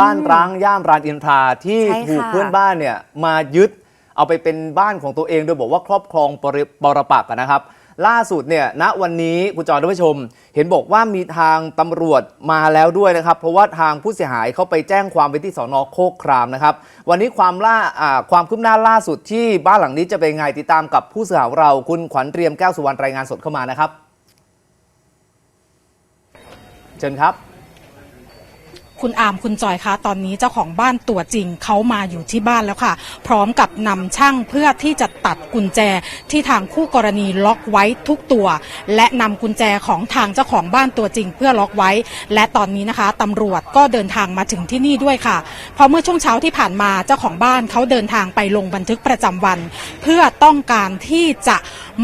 บ้านร้างย่ามรานอินทราที่ใช่ค่ะ ถูกเพื่อนบ้านเนี่ยมายึดเอาไปเป็นบ้านของตัวเอง โดยบอกว่าครอบครองปริปรปักษ์อะนะครับ ล่าสุดเนี่ยณวันนี้คุณจอห์นท่านผู้ชม เห็นบอกว่ามีทางตำรวจมาแล้วด้วยนะครับ เพราะว่าทางผู้เสียหายเขาไปแจ้งความไว้ที่สอนอโคกครามนะครับ วันนี้ความล่าอ่าความคืบหน้าล่าสุดที่บ้านหลังนี้จะเป็นไงติดตามกับผู้สื่อข่าวของเราคุณขวัญเตรียมแก้วสุวรรณรายงานสดเข้ามานะครับ เชิญครับ คุณอามคุณจอยคะตอนนี้เจ้าของบ้านตัวจริงเขามาอยู่ที่บ้านแล้วค่ะ พร้อมกับนำช่างเพื่อที่จะตัดกุญแจที่ทางคู่กรณีล็อกไว้ทุกตัว และนำกุญแจของทางเจ้าของบ้านตัวจริง เพื่อล็อกไว้ และตอนนี้นะคะตำรวจก็เดินทางมาถึงที่นี่ด้วยค่ะ เพราะเมื่อช่วงเช้าที่ผ่านมาเจ้าของบ้านเขาเดินทางไปลงบันทึกประจำวัน เพื่อต้องการที่จะ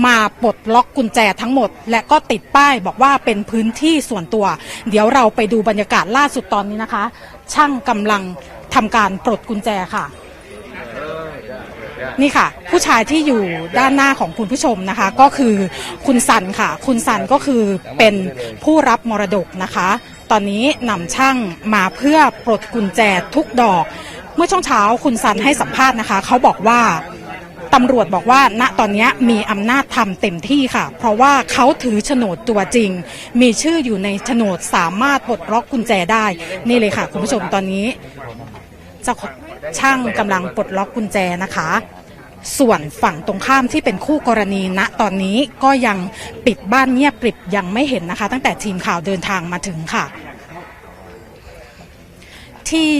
มาปลดล็อกกุญแจทั้งหมด และก็ติดป้ายบอกว่าเป็นพื้นที่ส่วนตัว เดี๋ยวเราไปดูบรรยากาศล่าสุดตอนนี้นะคะช่างกำลังทำการปลดกุญแจค่ะ นี่ค่ะ ผู้ชายที่อยู่ด้านหน้าของคุณผู้ชมนะคะ ก็คือคุณสันค่ะ คุณสันก็คือเป็นผู้รับมรดกนะคะ ตอนนี้นำช่างมาเพื่อปลดกุญแจทุกดอก เมื่อช่วงเช้าคุณสันให้สัมภาษณ์นะคะ เขาบอกว่า ตำรวจบอกว่า ณตอนนี้มีอำนาจทำเต็มที่ค่ะ เพราะว่าเขาถือโฉนดตัวจริง มีชื่ออยู่ในโฉนดสามารถปลดล็อกกุญแจได้ นี่เลยค่ะ คุณผู้ชมตอนนี้เจ้าช่างกำลังปลดล็อกกุญแจนะคะ ส่วนฝั่งตรงข้ามที่เป็นคู่กรณีณตอนนี้ก็ยังปิดบ้านเงียบกริบยังไม่เห็นนะคะ ตั้งแต่ทีมข่าวเดินทางมาถึงค่ะ ที่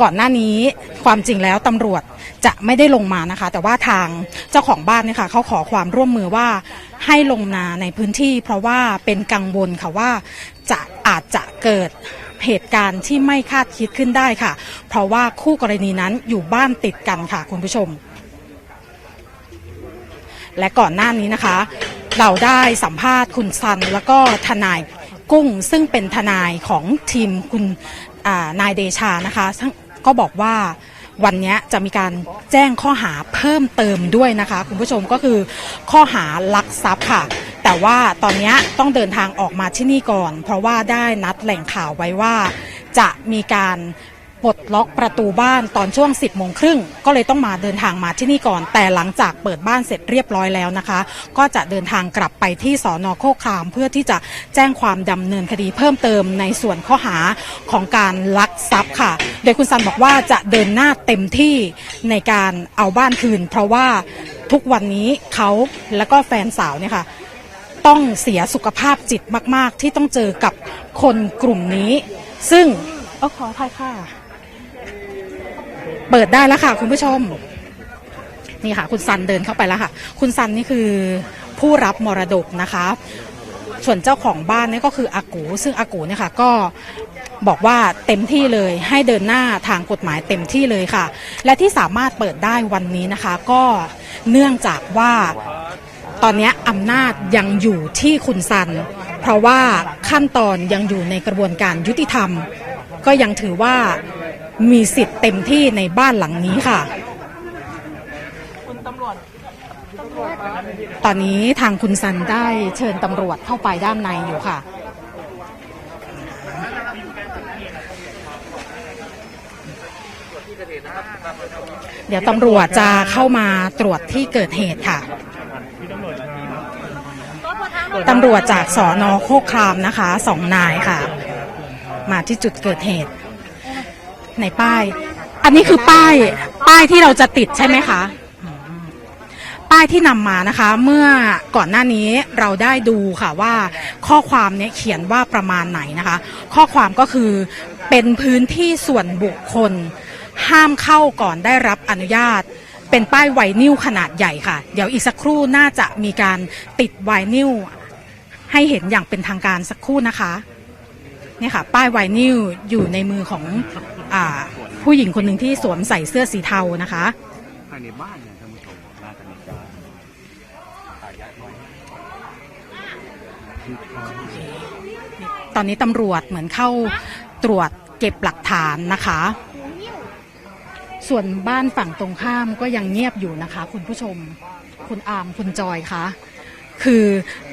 ก่อนหน้านี้ความจริงแล้วตำรวจจะไม่ได้ลงมานะคะ แต่ว่าทางเจ้าของบ้านเนี่ยค่ะเขาขอความร่วมมือว่าให้ลงนาในพื้นที่ เพราะว่าเป็นกังวลค่ะว่าจะอาจจะเกิดเหตุการณ์ที่ไม่คาดคิดขึ้นได้ค่ะ เพราะว่าคู่กรณีนั้นอยู่บ้านติดกันค่ะคุณผู้ชม และก่อนหน้านี้นะคะ เราได้สัมภาษณ์คุณซันแล้วก็ทนายกุ้งซึ่งเป็นทนายของทีมคุณ นายเดชานะคะซึ่งก็บอกว่าวันนี้จะมีการแจ้งข้อหาเพิ่มเติมด้วยนะคะ คุณผู้ชมก็คือข้อหาลักทรัพย์ค่ะ แต่ว่าตอนนี้ต้องเดินทางออกมาที่นี่ก่อน เพราะว่าได้นัดแหล่งข่าวไว้ว่าจะมีการ ปลดล็อกประตูบ้านตอนช่วง 10โมงครึ่งก็เลยต้องมาเดินทางมาที่นี่ก่อน แต่หลังจากเปิดบ้านเสร็จเรียบร้อยแล้วนะคะ ก็จะเดินทางกลับไปที่สอนอโคคราม เพื่อที่จะแจ้งความดำเนินคดีเพิ่มเติมในส่วนข้อหาของการลักทรัพย์ค่ะ โดยคุณซันบอกว่าจะเดินหน้าเต็มที่ในการเอาบ้านคืน เพราะว่าทุกวันนี้เขาและก็แฟนสาวเนี่ยค่ะต้องเสียสุขภาพจิตมาก ๆ ที่ต้องเจอกับคนกลุ่มนี้ ซึ่งอขออภัยค่ะ เปิดได้แล้วค่ะ คุณผู้ชม นี่ค่ะ คุณซันเดินเข้าไปแล้วค่ะ คุณซันนี่คือผู้รับมรดกนะคะ ส่วนเจ้าของบ้านนี่ก็คืออากู ซึ่งอากูเนี่ยค่ะก็บอกว่าเต็มที่เลยให้เดินหน้าทางกฎหมายเต็มที่เลยค่ะ และที่สามารถเปิดได้วันนี้นะคะ ก็เนื่องจากว่าตอนนี้อำนาจยังอยู่ที่คุณซัน เพราะว่าขั้นตอนยังอยู่ในกระบวนการยุติธรรม ก็ยังถือว่า มีสิทธิ์เต็มที่ในบ้านหลังนี้ค่ะ ตอนนี้ทางคุณซันได้เชิญตำรวจเข้าไปด้านในอยู่ค่ะเดี๋ยวตำรวจจะเข้ามาตรวจที่เกิดเหตุค่ะ ตำรวจจากสอนอโคกครามนะคะสองนายค่ะ มาที่จุดเกิดเหตุ ในป้าย อันนี้คือป้ายป้ายที่เราจะติดใช่ไหมคะ ป้ายที่นำมานะคะ เมื่อก่อนหน้านี้เราได้ดูค่ะว่าข้อความเนี้ยเขียนว่าประมาณไหนนะคะ ข้อความก็คือเป็นพื้นที่ส่วนบุคคล ห้ามเข้าก่อนได้รับอนุญาตเป็นป้ายไวนิลขนาดใหญ่ค่ะ เดี๋ยวอีกสักครู่น่าจะมีการติดไวนิลให้เห็นอย่างเป็นทางการสักครู่นะคะ เนี่ยค่ะ ป้ายไวนิลอยู่ในมือของ ผู้หญิงคนหนึ่งที่สวมใส่เสื้อสีเทานะคะภายในบ้านเนี่ยท่านผู้ชมน่าจะมีการอายัดไว้ตอนนี้ตำรวจเหมือนเข้าตรวจเก็บหลักฐานนะคะ ส่วนบ้านฝั่งตรงข้ามก็ยังเงียบอยู่นะคะ คุณผู้ชมคุณอามคุณจอยคะคือ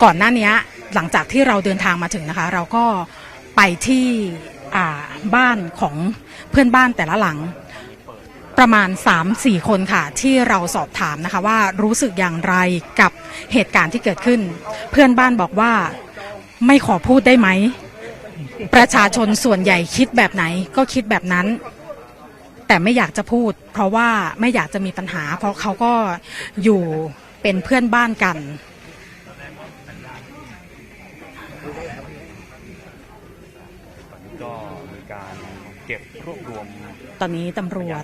ก่อนหน้านี้หลังจากที่เราเดินทางมาถึงนะคะ เราก็ไปที่อ่า บ้านของเพื่อนบ้านแต่ละหลัง ประมาณ 3-4 คนค่ะ ที่เราสอบถามนะคะว่ารู้สึกอย่างไรกับเหตุการณ์ที่เกิดขึ้น เพื่อนบ้านบอกว่าไม่ขอพูดได้ไหม ประชาชนส่วนใหญ่คิดแบบไหนก็คิดแบบนั้น แต่ไม่อยากจะพูด เพราะว่าไม่อยากจะมีปัญหา เพราะเขาก็อยู่เป็นเพื่อนบ้านกัน รวบรวมตอนนี้ตำรวจ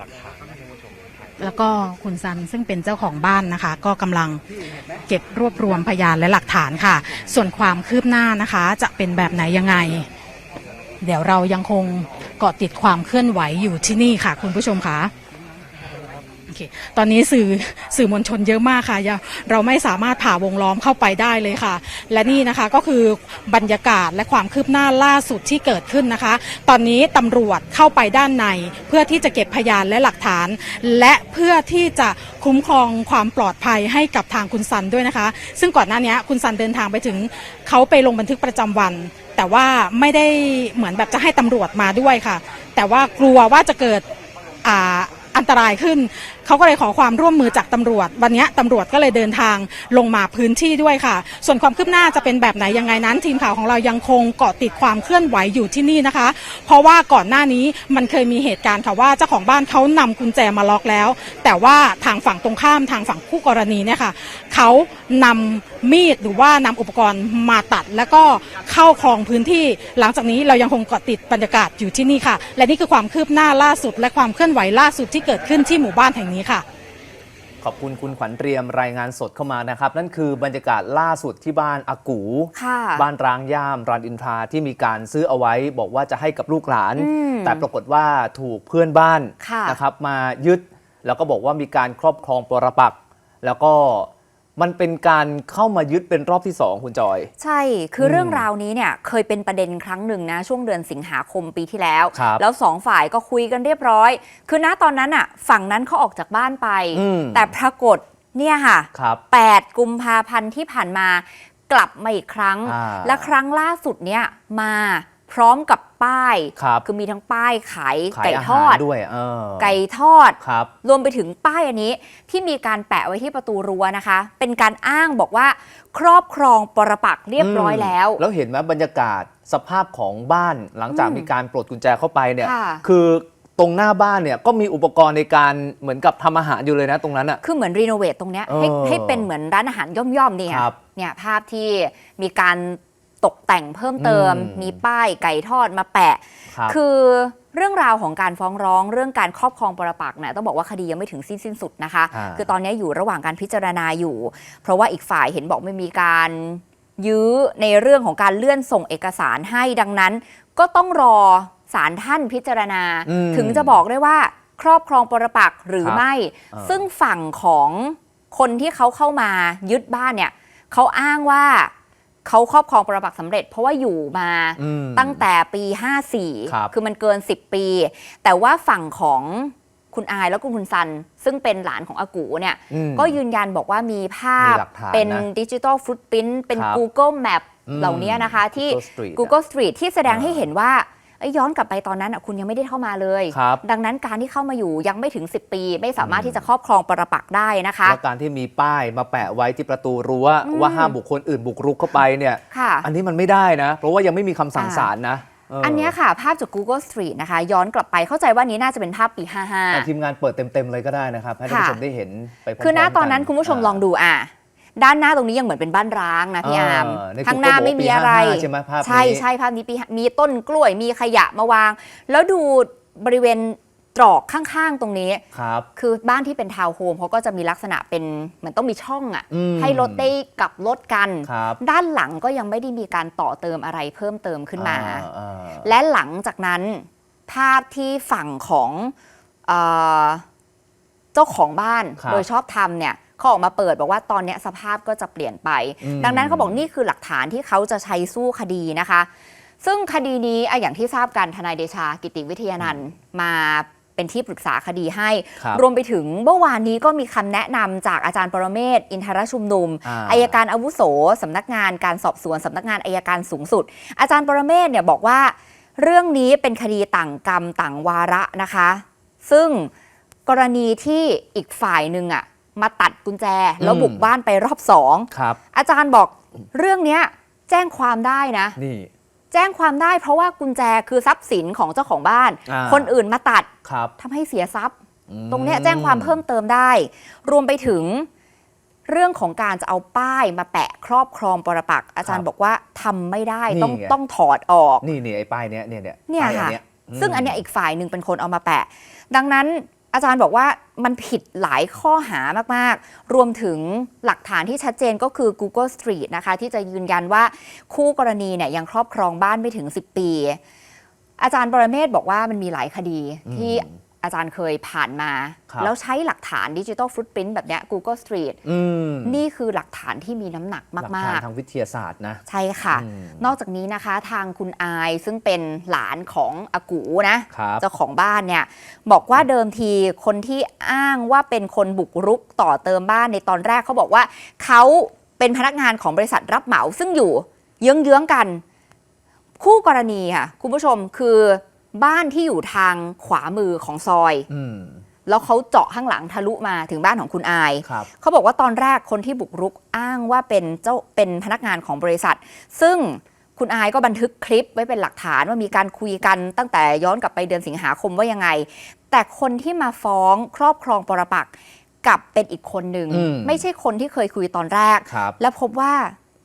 แล้วก็คุณซันซึ่งเป็นเจ้าของบ้านนะคะ ก็กำลังเก็บรวบรวมพยานและหลักฐานค่ะ ส่วนความคืบหน้านะคะ จะเป็นแบบไหนยังไง เดี๋ยวเรายังคงเกาะติดความเคลื่อนไหวอยู่ที่นี่ค่ะ คุณผู้ชมค่ะ อเคตอนนี้สื่อสื่อมวลชนเยอะมากค่ะย่าเราไม่สามารถผ่าวงล้อมเข้าไปได้เลยค่ะ และนี่นะคะก็คือบรรยากาศและความคืบหน้าล่าสุดที่เกิดขึ้นนะคะ ตอนนี้ตำรวจเข้าไปด้านใน เพื่อที่จะเก็บพยานและหลักฐาน และเพื่อที่จะคุ้มครองความปลอดภัยให้กับทางคุณซันด้วยนะคะ ซึ่งก่อนหน้านี้คุณซันเดินทางไปถึงเขาไปลงบันทึกประจำวัน แต่ว่าไม่ได้เหมือนแบบจะให้ตำรวจมาด้วยค่ะ แต่ว่ากลัวว่าจะเกิด อันตรายขึ้น เขาก็เลยขอความร่วมมือจากตำรวจ วันนี้ตำรวจก็เลยเดินทางลงมาพื้นที่ด้วยค่ะ ส่วนความคืบหน้าจะเป็นแบบไหนยังไงนั้น ทีมข่าวของเรายังคงเกาะติดความเคลื่อนไหวอยู่ที่นี่นะคะ เพราะว่าก่อนหน้านี้มันเคยมีเหตุการณ์ค่ะว่าเจ้าของบ้านเขานำกุญแจมาล็อกแล้ว แต่ว่าทางฝั่งตรงข้ามทางฝั่งคู่กรณีเนี่ยค่ะเขานำ มีดหรือว่านำอุปกรณ์มาตัด แล้วก็เข้าคลองพื้นที่ หลังจากนี้เรายังคงเกาะติดบรรยากาศอยู่ที่นี่ค่ะ และนี่คือความคืบหน้าล่าสุด และความเคลื่อนไหวล่าสุดที่เกิดขึ้นที่หมู่บ้านแห่งนี้ค่ะ ขอบคุณคุณขวัญเตรียมรายงานสดเข้ามานะครับ นั่นคือบรรยากาศล่าสุดที่บ้านอากูค่ะบ้านร้างย่ามรานอินทราที่มีการซื้อเอาไว้ บอกว่าจะให้กับลูกหลานอืมแต่ปรากฏว่าถูกเพื่อนบ้านค่ะนะครับมายึด แล้วก็บอกว่ามีการครอบครองปรปักษ์แล้วก็ มันเป็นการเข้ามายึดเป็นรอบที่สองคุณจอย ใช่ คืออมเรื่องราวนี้เนี่ยเคยเป็นประเด็นครั้งหนึ่งนะ ช่วงเดือนสิงหาคมปีที่แล้วครับแล้วสองฝ่ายก็คุยกันเรียบร้อย คือณตอนนั้นอะฝั่งนั้นเขาออกจากบ้านไปอืมแต่ปรากฏเนี่ยค่ะครับ8กุมภาพันธ์ที่ผ่านมา กลับมาอีกครั้งอ่าและครั้งล่าสุดเนี่ยมา พร้อมกับป้ายครับอมีทั้งป้ายขายขายไก่อาทหาอรดด้วยเออไก่ทอดครับรวมไปถึงป้ายอันนี้ที่มีการแปะไว้ที่ประตูรั้วนะคะ เป็นการอ้างบอกว่า ครอบครองปรปักษ์เรียบร้อยแล้ว แล้วเห็นไหมบรรยากาศสภาพของบ้านหลังจากอืมมีการปลดกุญแจเข้าไปเนี่ยค่ะคือตรงหน้าบ้านเนี่ยก็มีอุปกรณ์ในการเหมือนกับทำอาหารอยู่เลยนะตรงนั้นอะคือเหมือนรีโนเวทตรงเนี้ยให้เออให้เป็นเหมือนร้านอาหารย่อมๆเนี่ยครับเนี่ยภาพที่มีการ ตกแต่งเพิ่มเติม อืม มีป้ายไก่ทอดมาแปะ ครับ คือเรื่องราวของการฟ้องร้องเรื่องการครอบครองปรปักษ์เนี่ยต้องบอกว่าคดียังไม่ถึงสิ้นสิ้นสุดนะคะ อ่า คือตอนนี้อยู่ระหว่างการพิจารณาอยู่ เพราะว่าอีกฝ่ายเห็นบอกไม่มีการยื้อในเรื่องของการเลื่อนส่งเอกสารให้ดังนั้น ก็ต้องรอศาลท่านพิจารณา อืมถึงจะบอกได้ว่าครอบครองปรปักษ์หรือครับไม่ เออ ซึ่งฝั่งของคนที่เขาเข้ามายึดบ้านเนี่ยเขาอ้างว่า เขาครอบครองปรปักษ์สำเร็จ เพราะว่าอยู่มาอืม ตั้งแต่ปี ครับ 54 คือมันเกิน 10 ปี แต่ว่าฝั่งของคุณอายแล้วก็คุณซัน ซึ่งเป็นหลานของอากูเนี่ย อืม ก็ยืนยันบอกว่ามีภาพมีหลักฐานเป็นนะดิจิ t a ลฟุตปรินต์เป็น ครับ Google Map อืมเหล่านี้นะคะที่ Google Street อะ Google Street ที่แสดงอ่าให้เห็นว่าเอ้ ยย้อนกลับไปตอนนั้นอะคุณยังไม่ได้เข้ามาเลย ครับ ดังนั้นการที่เข้ามาอยู่ยังไม่ถึง 10 ปี ไม่สามารถอืมที่จะครอบครองปรปักษ์ได้นะคะ แล้วการที่มีป้ายมาแปะไว้ที่ประตูรั้วอืม ว่าห้ามบุคคลอื่นบุกรุกเข้าไปเนี่ยค่ะ อันนี้มันไม่ได้นะ เพราะว่ายังไม่มีคำสั่งอ่า ศาลนะเอันเนี้ยค่ะ ภาพจาก Google Street นะคะ ย้อนกลับไปเข้าใจว่านี้น่าจะเป็นภาพปีแต่55ทีมงานเปิดเต็มๆเลยก็ได้นะครับให้ท่านผู้ชมได้เห็นไปพร้มๆคือหน้าตอนนั้นกัคุณผู้ชมลองดูอะ ด้านหน้าตรงนี้ยังเหมือนเป็นบ้านร้างนะพี่อาร์มเออในข้างหน้า Google ไม่มีอะไรบอกปี55ใช่ไหมภาพนี้ใช่ใช่ภาพนี้ปีมีต้นกล้วยมีขยะมาวาง แล้วดูบริเวณตรอกข้างๆตรงนี้ครับคือบ้านที่เป็นทาวน์โฮมเขาก็จะมีลักษณะเป็นเหมือนต้องมีช่องอะอืมให้รถได้กลับรถกันครับด้านหลังก็ยังไม่ได้มีการต่อเติมอะไรเพิ่มเติมขึ้นมาอ่อ่าและหลังจากนั้นภาพที่ฝั่งของเออเจ้าของบ้านครับโดยชอบทำเนี่ย เขาออกมาเปิดบอกว่าตอนเนี้ยสภาพก็จะเปลี่ยนไปอืมดังนั้นเขาบอกนี่คือหลักฐานที่เขาจะใช้สู้คดีนะคะ ซึ่งคดีนี้อะอย่างที่ทราบกันทนายเดชากิติวิทยานันท์มาเป็นที่ปรึกษาคดีให้ครับรวมไปถึงเมื่อวานนี้ก็มีคำแนะนำจากอาจารย์ปรเมศวร์อินทรชุมนุมอ่าอายการอาวุโสสำนักงานการสอบสวนสำนักงานอายการสูงสุด อาจารย์ปรเมศวร์เนี่ยบอกว่า เรื่องนี้เป็นคดีต่างกรรมต่างวาระนะคะ ซึ่งกรณีที่อีกฝ่ายหนึ่งอะ มาตัดกุญแจ แล้วอืมบุกบ้านไปรอบสองครับอาจารย์บอกเรื่องเนี้ยแจ้งความได้นะนี่แจ้งความได้เพราะว่ากุญแจคือทรัพย์สินของเจ้าของบ้านอ่าคนอื่นมาตัดครับทำให้เสียทรัพย์อืมตรงเนี้ยแจ้งความเพิ่มเติมได้ รวมไปถึงเรื่องของการจะเอาป้ายมาแปะครอบครองปรปักษ์อาจารย์บอกว่าทำไม่ได้นี่ต้องไงต้องถอดออก นี่นี่ไอ้ป้ายเนี้ยเนี่ยเนี่ยเนี่ยป้าค่ะเนี้ยมซึ่งอันเนี้ยอีกฝ่ายหนึ่งเป็นคนเอามาแปะ ดังนั้น อาจารย์บอกว่ามันผิดหลายข้อหามาก ๆ รวมถึงหลักฐานที่ชัดเจนก็คือ Google Street นะคะ ที่จะยืนยันว่าคู่กรณีเนี่ยยังครอบครองบ้านไม่ถึง 10 ปี อาจารย์บรเมศบอกว่ามันมีหลายคดีที่ อาจารย์เคยผ่านมาครับแล้วใช้หลักฐานดิจิ t a ลฟุตปรินต์แบบเนี้ย Google Street อืมนี่คือหลักฐานที่มีน้ำหนักหลักมาฐานกทางวิทยาศาสตร์นะๆใช่ค่ะอืมนอกจากนี้นะคะทางคุณอายซึ่งเป็นหลานของอากูนะครับเจ้าของบ้านเนี่ย บอกว่าเดิมทีคนที่อ้างว่าเป็นคนบุกรุกต่อเติมบ้านในตอนแรกเขาบอกว่าเขาเป็นพนักงานของบริษัทรับเหมาซึ่งอยู่เยื้องๆกัน คู่กรณีค่ะคุณผู้ชมคือ บ้านที่อยู่ทางขวามือของซอย อืม แล้วเขาเจาะข้างหลังทะลุมาถึงบ้านของคุณอาย ครับ เขาบอกว่าตอนแรกคนที่บุกรุกอ้างว่าเป็นเจ้าเป็นพนักงานของบริษัท ซึ่งคุณอายก็บันทึกคลิปไว้เป็นหลักฐานว่ามีการคุยกันตั้งแต่ย้อนกลับไปเดือนสิงหาคมว่ายังไง แต่คนที่มาฟ้องครอบครองปรปักษ์กลับเป็นอีกคนหนึ่งอืม ไม่ใช่คนที่เคยคุยตอนแรก ครับ และพบว่า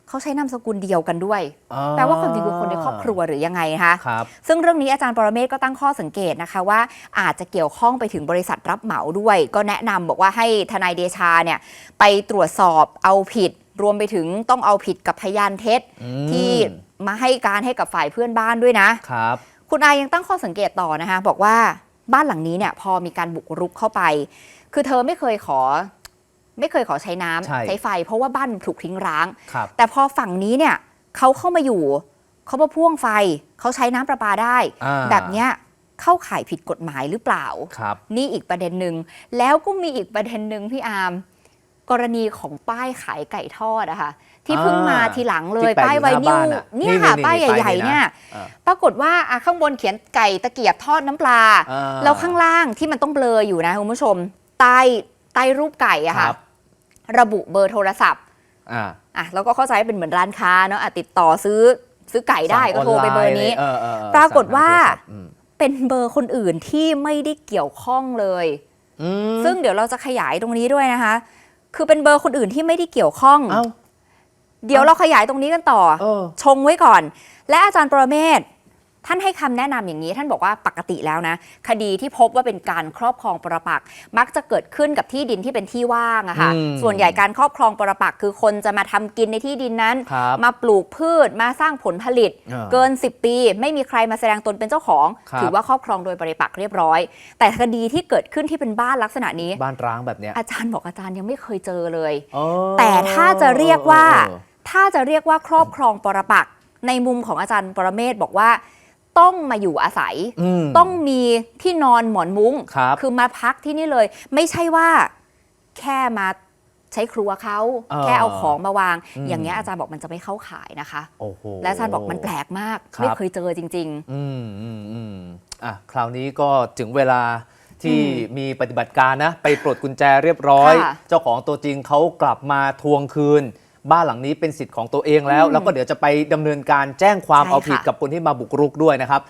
เขาใช้นามสกุลเดียวกันด้วยอ๋อแปลว่าความจริงคือคนในครอบครัวหรือยังไงคะครับซึ่งเรื่องนี้อาจารย์ปรเมศก็ตั้งข้อสังเกตนะคะว่าอาจจะเกี่ยวข้องไปถึงบริษัทรับเหมาด้วย ก็แนะนำบอกว่าให้ทนายเดชาเนี่ยไปตรวจสอบเอาผิด รวมไปถึงต้องเอาผิดกับพยานเท็จอืมที่มาให้การให้กับฝ่ายเพื่อนบ้านด้วยนะครับคุณอายังตั้งข้อสังเกตต่อนะคะบอกว่าบ้านหลังนี้เนี่ยพอมีการบุกรุกเข้าไป คือเธอไม่เคยขอ ไม่เคยขอใช้น้ำใช่ ใช้ไฟ เพราะว่าบ้านมันถูกทิ้งร้าง ครับ แต่พอฝั่งนี้เนี่ยเขาเข้ามาอยู่ เขามาพ่วงไฟ เขาใช้น้ำประปาได้ อ่า แบบเนี้ยเข้าข่ายผิดกฎหมายหรือเปล่า ครับ นี่อีกประเด็นหนึ่ง แล้วก็มีอีกประเด็นหนึ่งพี่อาร์มกรณีของป้ายขายไก่ทอดอะค่ะที่เพิ่งมาทีหลังเลยที่แปะป้ายอยู่ไวหน้านิวบ้านอะเนี่ยค่ะนี่ๆๆป้ายป้ายใหญ่นี่นะๆเนี่ยอ่าปรากฏว่าอะข้างบนเขียนไก่ตะเกียบทอดน้ำปลาอ่าแล้วข้างล่างที่มันต้องเบลออยู่นะคุณผู้ชมใต้ใต้รูปไก่อะคค่ะรับ ระบุเบอร์โทรศัพท์อ่าอะเราก็เข้าใจเป็นเหมือนร้านค้าเนาะอะติดต่อซื้อซื้อไก่ได้ก็โทรไปเบอร์นี้สั่งออนไลเลยเออเออเออปรากฏว่าสั่งทงโทรศัพท์อืมเป็นเบอร์คนอื่นที่ไม่ได้เกี่ยวข้องเลยอืมซึ่งเดี๋ยวเราจะขยายตรงนี้ด้วยนะคะ คือเป็นเบอร์คนอื่นที่ไม่ได้เกี่ยวข้องเอ้าเดี๋ยวเราขยายตรงนี้กันต่อเออชงไว้ก่อน และอาจารย์ปรเมศ ท่านให้คำแนะนำอย่างนี้ ท่านบอกว่าปกติแล้วนะ คดีที่พบว่าเป็นการครอบครองปรปักษ์มักจะเกิดขึ้นกับที่ดินที่เป็นที่ว่างอะค่ะอืมส่วนใหญ่การครอบครองปรปักษ์คือคนจะมาทำกินในที่ดินนั้นครับมาปลูกพืชมาสร้างผลผลิตอ่าเกิน 10 ปี ไม่มีใครมาแสดงตนเป็นเจ้าของครับถือว่าครอบครองโดยปริปักษ์เรียบร้อย แต่คดีที่เกิดขึ้นที่เป็นบ้านลักษณะนี้บ้านร้างแบบเนี้ยอาจารย์บอกอาจารย์ยังไม่เคยเจอเลยอ๋อแต่ถ้าจะเรียกว่าเออถ้าจะเรียกว่าครอบครองปรปักษ์ในมุมของอาจารย์ปรเมศบอกว่า ต้องมาอยู่อาศัย อืม ต้องมีที่นอนหมอนมุง้งครับ อมาพักที่นี่เลย ไม่ใช่ว่าแค่มาใช้ครัวเขาเออแค่เอาของมาวาง อืม อย่างเงี้ยอาจารย์บอกมันจะไม่เข้าขายนะคะ โอ้โห และอาจารย์บอกมันแปลกมาก ครับ ไม่เคยเจอจริง อืมอืมอืมอะคราวนี้ก็ถึงเวลาที่มีปฏิบัติการนะ ไปปลดกุญแจเรียบร้อย ค่ะ เจ้าของตัวจริงเขากลับมาทวงคืน บ้านหลังนี้เป็นสิทธิ์ของตัวเองแล้ว แล้วก็เดี๋ยวจะไปดำเนินการแจ้งความใช่เอาผิดค่ะกับคนที่มาบุกรุกด้วยนะครับ